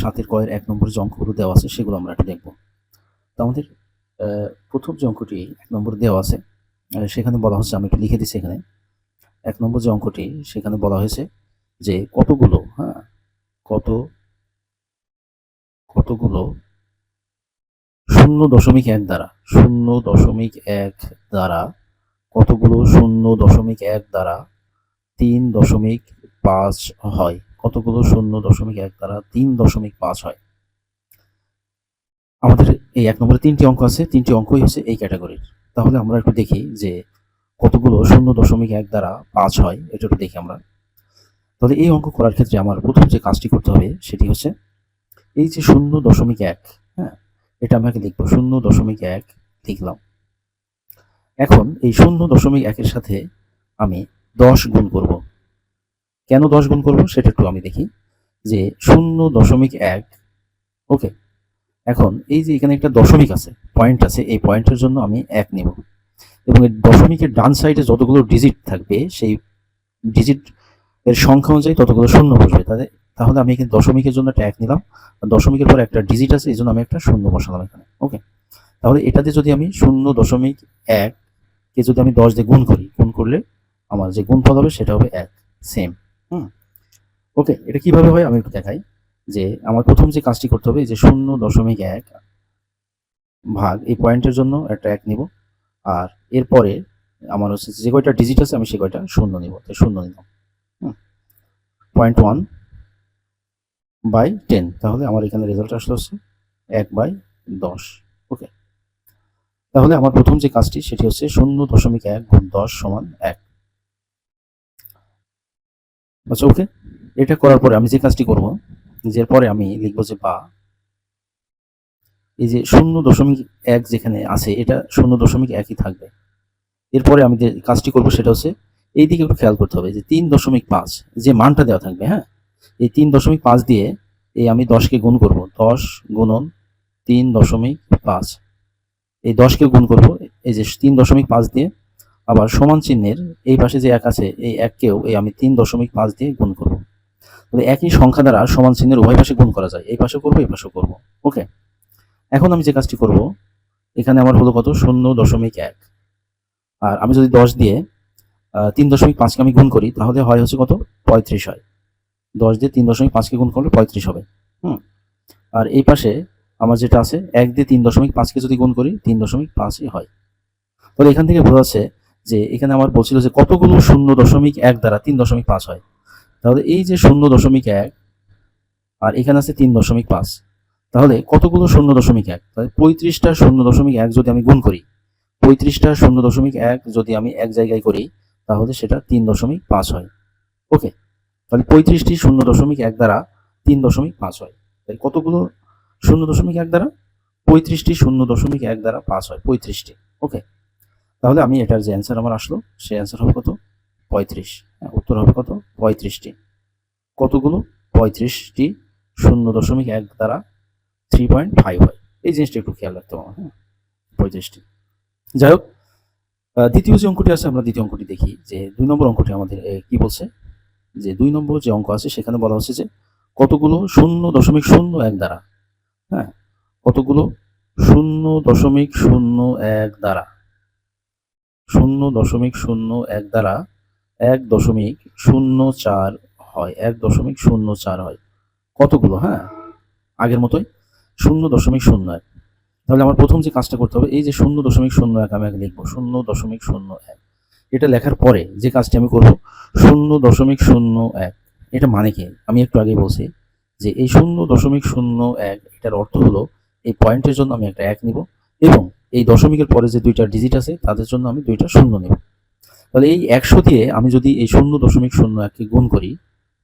সাতের কয়ের এক নম্বর যে অঙ্কগুলো দেওয়া আছে, সেগুলো আমরা একটু দেখব। তো আমাদের প্রথম যে অঙ্কটি এক নম্বর দেওয়া আছে সেখানে বলা হচ্ছে, আমি একটু লিখে দিচ্ছি এখানে। এক নম্বর যে অঙ্কটি, সেখানে বলা হয়েছে যে কতগুলো হ্যাঁ কত, কতগুলো শূন্য দশমিক এক দ্বারা, শূন্য দশমিক এক দ্বারা, কতগুলো শূন্য দশমিক এক দ্বারা তিন দশমিক পাঁচ হয়? কতগুলো শূন্য দশমিক এক দ্বারা তিন দশমিক পাঁচ হয়। আমাদের এই এক নম্বরে তিনটি অঙ্ক আছে, তিনটি অঙ্কই হচ্ছে এই ক্যাটাগরির। তাহলে আমরা একটু দেখি যে কতগুলো শূন্য দশমিক এক দ্বারা পাঁচ হয়, এটা একটু দেখি আমরা। তাহলে এই অঙ্ক করার ক্ষেত্রে আমার প্রথম যে কাজটি করতে হবে সেটি হচ্ছে এই যে শূন্য দশমিক এক হ্যাঁ এটা আমাকে লিখব, শূন্য দশমিক এক লিখলাম। এখন এই শূন্য দশমিক একের সাথে আমি দশ গুণ করব। কেন দশ গুণ করব সেটা একটু আমি দেখি। যে শূন্য দশমিক এক ওকে এখন এই যে এখানে একটা দশমিক আছে পয়েন্ট আছে, এই পয়েন্টের জন্য আমি এক নেব। এবং এই দশমিকের ডান সাইডে যতগুলো ডিজিট থাকবে, সেই ডিজিট এর সংখ্যা অনুযায়ী ততগুলো শূন্য বসবে। তাহলে তাহলে আমি এখানে দশমিকের জন্য একটা এক নিলাম দশমিকের পর একটা ডিজিট আছে, এই জন্য আমি একটা শূন্য বসালাম এখানে ওকে তাহলে এটাতে যদি আমি শূন্য দশমিক এক কে যদি আমি দশ দিয়ে গুণ করি, গুণ করলে আমার যে গুণফল হবে সেটা হবে এক সেম হুম। ওকে, এটা কীভাবে হয় আমি একটু দেখাই। যে আমার প্রথম যে কাজটি করতে হবে যে শূন্য দশমিক এক ভাগ এই পয়েন্টের জন্য একটা এক নিব। আর এরপরে আমার হচ্ছে যে কয়টা ডিজিট আছে, আমি সে কয়টা শূন্য নিব। তাই শূন্য নিলাম। পয়েন্ট ওয়ান বাই টেন তাহলে আমার এখানে রেজাল্ট আসলে হচ্ছে এক বাই দশ। ওকে। তাহলে আমার প্রথম যে কাজটি, সেটি হচ্ছে শূন্য দশমিক এক গুণ দশ সমান এক। আচ্ছা ওকে এটা করার পরে আমি যে কাজটি করব যে পরে আমি লিখব যে বা। এই যে শূন্য দশমিক এক যেখানে আছে, এটা শূন্য দশমিক একই থাকবে। এরপরে আমি যে কাজটি করব সেটা হচ্ছে এই দিকে একটু খেয়াল করতে হবে যে তিন দশমিক পাঁচ যে মানটা দেওয়া থাকবে হ্যাঁ? এই তিন দশমিক পাঁচ দিয়ে এই আমি দশকে গুণ করব, দশ গুণন তিন দশমিক পাঁচ। এই দশকে গুণ করব, এই যে তিন দশমিক পাঁচ দিয়ে আবার সমান চিহ্নের এই পাশে যে এক আছে, এই এককেও এই আমি তিন দশমিক পাঁচ দিয়ে গুণ করব। তাহলে একই সংখ্যা দ্বারা সমান চিহ্নের উভয় পাশে গুণ করা যায়। এই পাশে করব, এই পাশে করব। ওকে এখন আমি যে কাজটি করব, এখানে আমার হলো কত? শূন্য দশমিক এক। আর আমি যদি দশ দিয়ে তিন দশমিক পাঁচকে আমি গুণ করি, তাহলে হয় হচ্ছে কত? পঁয়ত্রিশ হয়। দশ দিয়ে তিন দশমিক পাঁচকে গুণ করলে পঁয়ত্রিশ হবে। হুম? আর এই পাশে আমার যেটা আছে, এক দিয়ে তিন দশমিক পাঁচকে যদি গুণ করি, তিন দশমিক পাঁচই হয়। তাহলে এখান থেকে বোঝা যাচ্ছে যে এখানে আমার বলছিল যে কতগুলো শূন্য দশমিক এক দ্বারা তিন দশমিক পাঁচ হয়। তাহলে এই যে শূন্য দশমিক এক আর এখানে আছে তিন দশমিক পাঁচ, তাহলে কতগুলো শূন্য দশমিক এক? তাহলে পঁয়ত্রিশটা শূন্য দশমিক এক যদি আমি গুণ করি, পঁয়ত্রিশটা শূন্য দশমিক এক যদি আমি এক জায়গায় করি, তাহলে সেটা তিন দশমিক পাঁচ হয়। ওকে? তাহলে পঁয়ত্রিশটি শূন্য দশমিক এক দ্বারা তিন দশমিক পাঁচ হয়। তাই কতগুলো শূন্য দশমিক এক দ্বারা? পঁয়ত্রিশটি শূন্য দশমিক এক দ্বারা পাঁচ হয়, পঁয়ত্রিশটি। ওকে? তাহলে আমি এটার যে অ্যান্সার আমার আসলো, সেই অ্যান্সার হবে কত? পঁয়ত্রিশ। হ্যাঁ উত্তর হবে কত? পঁয়ত্রিশটি। কতগুলো? পঁয়ত্রিশটি শূন্য দশমিক এক দ্বারা থ্রি পয়েন্ট ফাইভ হয়। এই জিনিসটা একটু খেয়াল রাখতে হবে হ্যাঁ পঁয়ত্রিশটি। যাই হোক দ্বিতীয় যে অঙ্কটি আছে, আমরা দ্বিতীয় অঙ্কটি দেখি যে দুই নম্বর অঙ্কটি আমাদের কি বলছে? যে দুই নম্বর যে অঙ্ক আছে, সেখানে বলা হচ্ছে যে কতগুলো? শূন্য দশমিক শূন্য এক দ্বারা। হ্যাঁ কতগুলো? শূন্য দশমিক শূন্য এক দ্বারা। শূন্য দশমিক শূন্য এক দ্বারা এক দশমিক শূন্য চার হয়। এক দশমিক শূন্য চার হয়। কতগুলো হ্যাঁ? আগের মতোই? শূন্য দশমিক শূন্য এক। তাহলে আমার প্রথম যে কাজটা করতে হবে, এই যে শূন্য দশমিক শূন্য এক আমি আগে লিখব, শূন্য দশমিক শূন্য এক। এটা লেখার পরে যে কাজটি আমি করব, শূন্য দশমিক শূন্য এক। এটা মানে কি? আমি একটু আগে বলছি যে এই শূন্য দশমিক শূন্য এক, এটার অর্থ হলো এই পয়েন্টের জন্য আমি একটা এক নিব এবং এই দশমিকের পরে যে দুইটা ডিজিট আছে, তাদের জন্য আমি দুইটা শূন্য নেব। তাহলে এই একশো দিয়ে আমি যদি এই শূন্য দশমিক শূন্য এককে গুণ করি,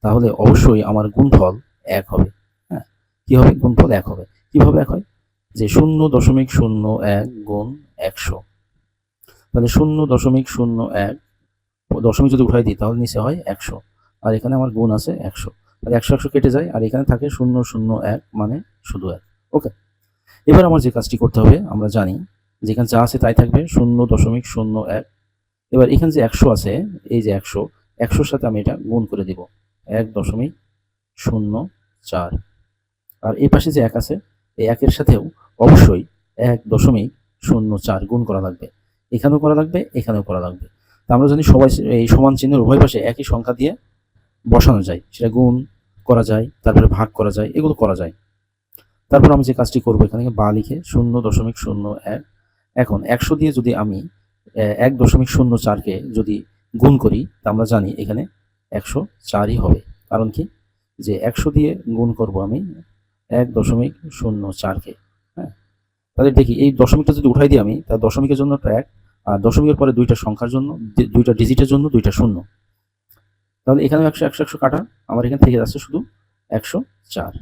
তাহলে অবশ্যই আমার গুণফল এক হবে। হ্যাঁ কি হবে? গুণফল এক হবে। কীভাবে এক হয়? যে শূন্য দশমিক শূন্য এক গুণ একশো। তাহলে শূন্য দশমিক শূন্য এক, দশমিক যদি উঠাই দিই, তাহলে নিচে হয় একশো। আর এখানে আমার গুণ আছে একশো। তাহলে একশো একশো কেটে যায়, আর এখানে থাকে শূন্য শূন্য এক মানে শুধু এক। ওকে। এবার আমার যে কাজটি করতে হবে, আমরা জানি যেখানে যা আছে তাই থাকবে, শূন্য দশমিক শূন্য এক। এবার এখানে যে একশো আছে, এই যে একশো, একশোর সাথে আমি এটা গুণ করে দিব। এক দশমিক শূন্য চার। আর এই পাশে যে এক আছে, এই একের সাথেও অবশ্যই এক দশমিক শূন্য চার গুণ করা লাগবে। এখানেও করা লাগবে, এখানেও করা লাগবে। তা আমরা জানি সবাই এই সমান চিহ্নের উভয় পাশে একই সংখ্যা দিয়ে বসানো যায়। সেটা গুণ করা যায়, তারপরে ভাগ করা যায়, এগুলো করা যায়। তারপর আমি যে কাজটি করব এখানে বা লিখে শূন্য দশমিক শূন্য এক। এখন একশো দিয়ে যদি আমি এক দশমিক শূন্য চারকে যদি গুণ করি, তা আমরা জানি এখানে একশো চারই হবে। কারণ কি? যে একশো দিয়ে গুণ করব আমি এক দশমিক শূন্য চারকে হ্যাঁ? তাহলে দেখি, এই দশমিকটা যদি উঠাই দিই আমি তার দশমিকের জন্য এক, আর দশমিকের পরে দুইটা সংখ্যার জন্য দুইটা ডিজিটের জন্য দুইটা শূন্য। তাহলে এখানেও একশো একশো একশো কাটা, আমার এখান থেকে যাচ্ছে শুধু একশো চার।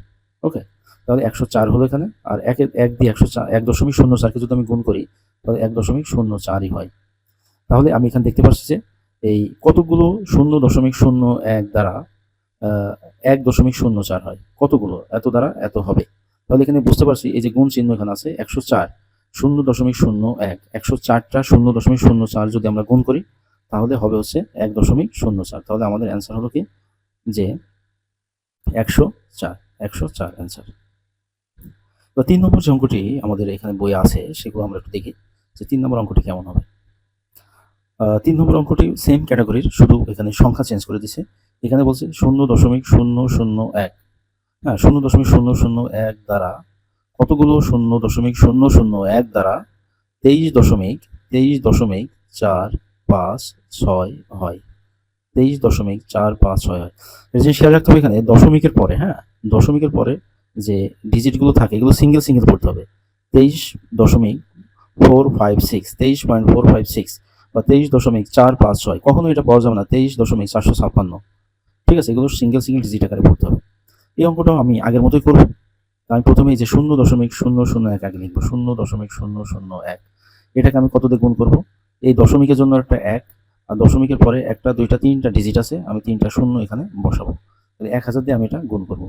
ওকে? তাহলে একশো চার হলো এখানে। আর এক এক দিয়ে একশো চার এক দশমিক শূন্য চারকে যদি আমি গুণ করি, তাহলে এক দশমিক শূন্য চারই হয়। তাহলে আমি এখানে দেখতে পাচ্ছি যে এই কতগুলো শূন্য দশমিক শূন্য এক দ্বারা এক দশমিক শূন্য চার হয়। কতগুলো? এত দ্বারা এত হবে। তাহলে এখানে বুঝতে পারছি এই যে গুণ চিহ্ন এখানে আছে, একশো চার। শূন্য দশমিক শূন্য এক। একশো চারটা শূন্য দশমিক শূন্য চার যদি আমরা গুণ করি, তাহলে হবে হচ্ছে এক দশমিক শূন্য চার। তাহলে আমাদের অ্যান্সার হলো কি? যে একশো চার একশো চার অ্যান্সার। তো তিন নম্বর যে অঙ্কটি আমাদের এখানে বই আছে, সেগুলো আমরা একটু দেখি যে তিন নম্বর অঙ্কটি কেমন হবে। তিন নম্বর অঙ্কটি সেম ক্যাটাগরির শুধু এখানে সংখ্যা চেঞ্জ করে দিছে। এখানে বলছে শূন্য দশমিক শূন্য শূন্য এক। হ্যাঁ শূন্য দশমিক শূন্য শূন্য এক দ্বারা কতগুলো শূন্য দশমিক শূন্য শূন্য এক দ্বারা তেইশ দশমিক তেইশ দশমিক চার পাঁচ ছয় হয়। তেইশ দশমিক চার পাঁচ ছয় হয়। যে খেয়াল রাখতে হবে এখানে দশমিকের পরে হ্যাঁ দশমিকের পরে যে ডিজিটগুলো থাকে, এগুলো সিঙ্গেল সিঙ্গেল পড়তে হবে। তেইশ দশমিক ফোর ফাইভ সিক্স তেইশ পয়েন্ট ফোর ফাইভ সিক্স বা তেইশ দশমিক চার পাঁচ ছয়, কখনো এটা পাওয়া যাবে না, তেইশ দশমিক চারশো ছাপ্পান্ন। ঠিক আছে, এগুলো সিঙ্গেল সিঙ্গেল ডিজিট আকারে পড়তে হবে। এই অঙ্কটাও আমি আগের মতোই করব। আমি প্রথমে যে শূন্য দশমিক শূন্য শূন্য এক আগে লিখব, শূন্য দশমিক শূন্য শূন্য এক। এটাকে আমি কত দিয়ে গুণ করব? এই দশমিকের জন্য একটা এক, আর দশমিকের পরে একটা, দুইটা, তিনটা ডিজিট আছে, আমি তিনটা শূন্য এখানে বসাবো। তাহলে এক হাজার দিয়ে আমি এটা গুণ করব।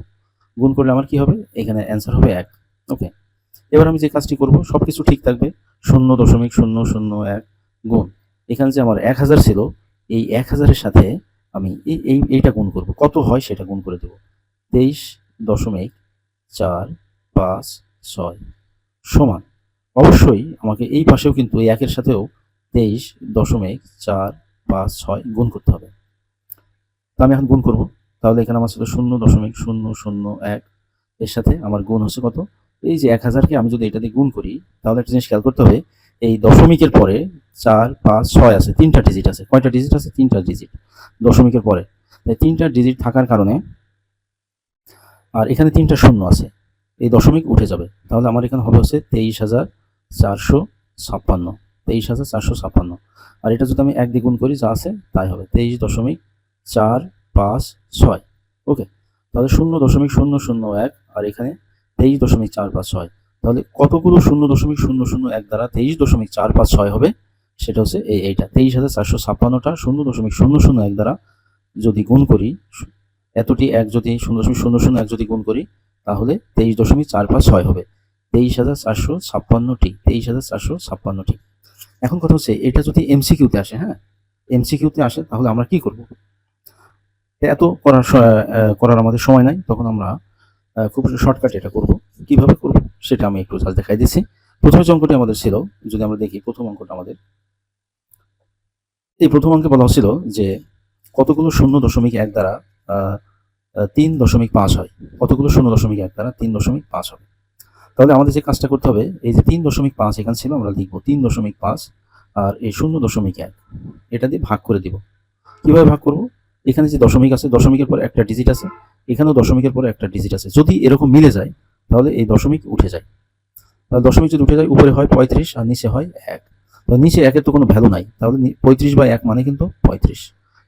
গুণ করলে আমার কি হবে? এখানে অ্যান্সার হবে এক। ওকে এবার আমি যে কাজটি করব সব কিছু ঠিক থাকবে। শূন্য দশমিক শূন্য শূন্য এক গুণ। এখানে যে আমার এক হাজার ছিল, এই এক হাজারের সাথে আমি এই এই, এইটা গুণ করব। কত হয় সেটা গুণ করে দেব। তেইশ দশমিক চার পাঁচ ছয় সমান। অবশ্যই আমাকে এই পাশেও কিন্তু এই একের সাথেও তেইশ দশমিক চার পাঁচ ছয় গুণ করতে হবে। তো আমি এখন গুণ করব। তাহলে এখানে আমার ছিল শূন্য দশমিক শূন্য শূন্য এক। এর সাথে আমার গুণ হচ্ছে কত? এই যে এক হাজারকে আমি যদি এটা দিয়ে গুণ করি, তাহলে একটা জিনিস খেয়াল করতে হবে, এই দশমিকের পরে চার, পাঁচ, ছয় আছে, তিনটা ডিজিট আছে। কয়টা ডিজিট আছে? তিনটা ডিজিট দশমিকের পরে। তাই তিনটা ডিজিট থাকার কারণে আর এখানে তিনটা শূন্য আছে, এই দশমিক উঠে যাবে। তাহলে আমার এখানে হবে হচ্ছে তেইশ হাজার চারশো ছাপ্পান্ন। তেইশ হাজার চারশো ছাপ্পান্ন। আর এটা যদি আমি এক দ্বিগুণ করি, যা আছে, তাই হবে। তেইশ দশমিক চার পাঁচ, ছয়। ওকে, তাহলে শূন্য দশমিক শূন্য শূন্য এক আর এখানে তেইশ দশমিক চার পাঁচ ছয়। তাহলে কতগুলো শূন্য দশমিক শূন্য শূন্য এক দ্বারা তেইশ দশমিক চার পাঁচ ছয় হবে? সেটা হচ্ছে এই এইটা। তেইশ হাজার চারশো ছাপ্পান্নটা শূন্য দশমিক শূন্য শূন্য এক দ্বারা যদি গুণ করি, এতটি এক যদি শূন্য দশমিক শূন্য শূন্য এক যদি গুণ করি, তাহলে তেইশ দশমিক চার পাঁচ ছয় হবে। তেইশ হাজার চারশো ছাপ্পান্নটি, তেইশ হাজার চারশো ছাপ্পান্নটি। এখন কথা হচ্ছে, এটা যদি এমসিকিউতে আসে হ্যাঁ? এমসিকিউতে আসে, তাহলে আমরা কি করব? এত করার করার আমাদের সময় নাই। তখন আমরা খুব শর্টকাট এটা করব। কীভাবে করব সেটা আমি একটু জাস্ট দেখাই দিচ্ছি। প্রথম যে অঙ্কটি আমাদের ছিল, যদি আমরা দেখি প্রথম অঙ্কটা আমাদের। এই প্রথম অঙ্কে বলা হচ্ছিল যে কতগুলো শূন্য দশমিক এক দ্বারা তিন দশমিক পাঁচ হয়। কতগুলো শূন্য দশমিক এক দ্বারা তিন দশমিক পাঁচ হবে। তাহলে আমাদের যে কাজটা করতে হবে, এই যে তিন দশমিক পাঁচ এখানে ছিল, আমরা লিখব তিন দশমিক পাঁচ আর এই শূন্য দশমিক এক। এটা দিয়ে ভাগ করে দিব। কীভাবে ভাগ করব? এখানে যে দশমিক আছে, দশমিকের পর একটা ডিজিট আছে, এখানেও দশমিকের পরে একটা ডিজিট আছে। যদি এরকম মিলে যায়, তাহলে এই দশমিক উঠে যায়। তাহলে দশমিক যদি উঠে যায়, উপরে হয় পঁয়ত্রিশ আর নিচে হয় এক। তো নিচে একের তো কোনো ভ্যালু নাই, তাহলে পঁয়ত্রিশ বা এক মানে কিন্তু পঁয়ত্রিশ।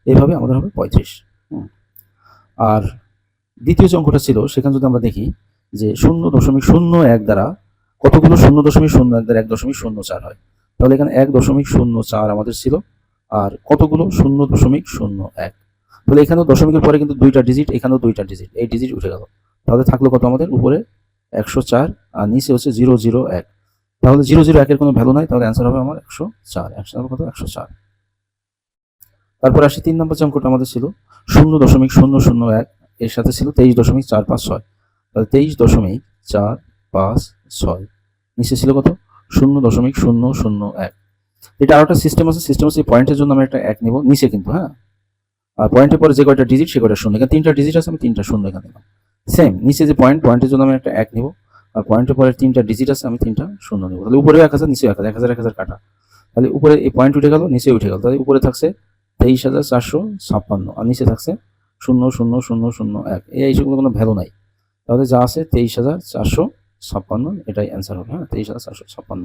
এইভাবে আমাদের হবে পঁয়ত্রিশ। আর দ্বিতীয় যে অঙ্কটা ছিল, সেখানে যদি আমরা দেখি যে শূন্য দশমিক শূন্য এক দ্বারা কতগুলো শূন্য দশমিক শূন্য এক দ্বারা এক দশমিক শূন্য চার হয়? তাহলে এখানে এক দশমিক শূন্য চার আমাদের ছিল, আর কতগুলো শূন্য দশমিক শূন্য এক? তাহলে এখানেও দশমিকের পরে কিন্তু দুইটা ডিজিট এখানেও দুইটা ডিজিট এই ডিজিট উঠে গেল। তাহলে থাকল কত আমাদের? উপরে একশো চার, আর নিচে হচ্ছে জিরো জিরো এক। তাহলে জিরো জিরো একের কোনো ভ্যালু নাই, তাহলে অ্যান্সার হবে আমার একশো চার। অ্যান্সার হবে কত? একশো চার। তারপর আসি তিন নম্বর যে অঙ্কটা আমাদের ছিল, শূন্য দশমিক শূন্য শূন্য এক, এর সাথে ছিল তেইশ দশমিক চার পাঁচ ছয়। তাহলে তেইশ দশমিক চার পাঁচ ছয়, নিচে ছিল কত? শূন্য দশমিক শূন্য শূন্য এক। এটা আর একটা সিস্টেম আছে সিস্টেম আছে পয়েন্টের জন্য আমি একটা এক নিব, নিচে কিন্তু হ্যাঁ? আর পয়েন্টের পরে যে কয়টা ডিজিট সে কয়টা শূন্য। এখানে তিনটা ডিজিট আছে, আমি তিনটা শূন্য এখানে নিলাম সেম নিচে যে পয়েন্ট পয়েন্টের জন্য আমি একটা এক নিব। আর পয়েন্টের পরে তিনটা ডিজিট আছে, আমি তিনটা শূন্য নিব। তাহলে উপরে এক হাজার নিচে এক হাজার এক হাজার এক হাজার কাটা। তাহলে উপরে এই পয়েন্ট উঠে গেল, নিচে উঠে গেল। তাহলে উপরে থাকছে তেইশ হাজার চারশো ছাপ্পান্ন, আর নিচে থাকছে শূন্য শূন্য শূন্য শূন্য, এক। এই এইসবগুলো কোনো ভ্যালু নাই। তাহলে যা আছে, তেইশ হাজার চারশো ছাপ্পান্ন, এটাই অ্যান্সার হবে হ্যাঁ? তেইশ হাজার চারশো ছাপ্পান্ন।